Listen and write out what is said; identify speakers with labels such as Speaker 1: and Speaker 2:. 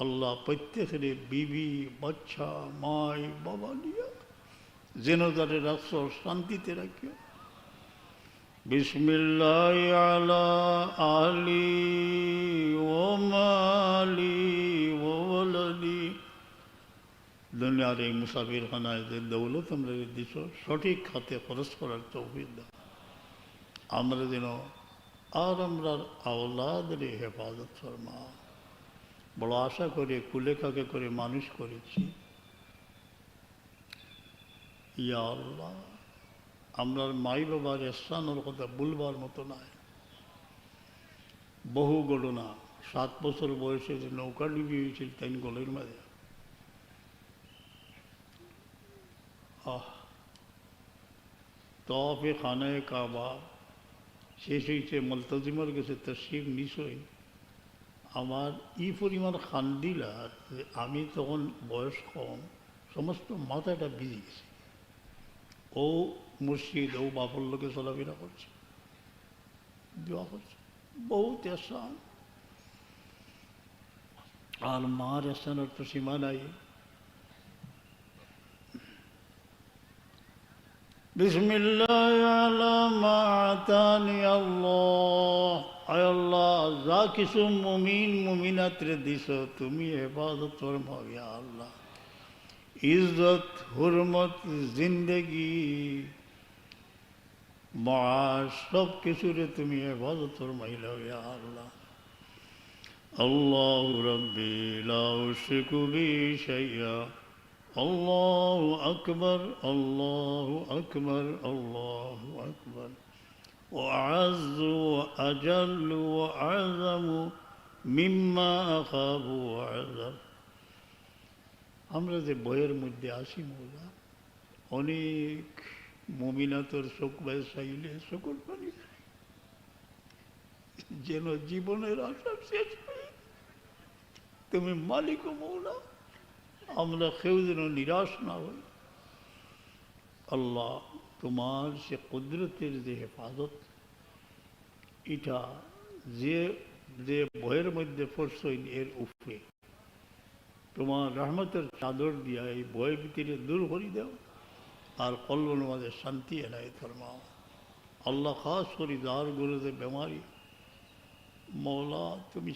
Speaker 1: আল্লাহ প্রত্যেকের বিবি, বাচ্চা, মাই, বাবা নিয়া যেন তারে রাষ্ট্র শান্তিতে রাখিও বিসমিল্লাহ আলা আলি ও মালি দুনিয়ার এই মুসাফির খানায় দৌলত আমরা দিছ সঠিক খাতে খরচ করার তৌফিক আমরা যেন আর আমরা আওলাদের হেফাজত ফরমা বড় আশা করে কুলেখাকে করে মানুষ করেছি। ইয়া আল্লাহ আমরা মাই বাবার এসানোর কথা বলবার মতো নয় বহু ঘটনা, সাত বছর বয়সে যে নৌকা ডুবি হয়েছিল তাই গলের মাঝে। আহ তফে খানায় কাবা, শেষ হয়েছে মলতজিমার কাছে তশরিফ নিশ্চয় আমার ই পরিমাণ খান্দিলা যে আমি তখন বয়স কম সমস্ত মাথাটা ভিজে গেছে ও মুর্শিদ ও বাপর লোকে চলাফেরা করছে দোয়া করছে বহুত এসান আর মার এসানোর তো সীমা নাই بسم الله على ما আতানি আল্লাহ আয় আল্লাহ, যা কিছু মুমিন মুমিনাত্রে দিস তুমি হেফাজত ফরমা আল্লাহ। ইজ্জত, হুরমত, জিন্দগি, মাস সব কিছুরে তুমি হেফাজত ফরমাইলাও ইয়া আল্লাহ। আল্লাহ রব্বি লা উশরিকু শাইয়া আল্লাহু আকবার আল্লাহু আকবার, আল্লাহু وأجل وأعظم مما أخاف وأعظم আমরা যে বইয়ের মধ্যে আসি মৌলা অনেক মমিনাতর শোক বায় চাইলে শকুর পানি খায়। যেন জীবনের আশা শেষ হয়ে তুমি মালিক ও মৌলা আমরা কেউ যেন নিরাশ না হই আল্লাহ তোমার সে কুদরতের যে হেফাজত এটা যে যে বইয়ের মধ্যে পড়ছইন এর উপরে। তোমার রহমতের চাদর দিয়া এই বইয়ের ভিতরে দূর করি দাও, আর কল্যাণ আমাদের শান্তি এনায় ফরমাও। আল্লাহ খাস করি দার গুরুদের বেমারি। মৌলা তুমি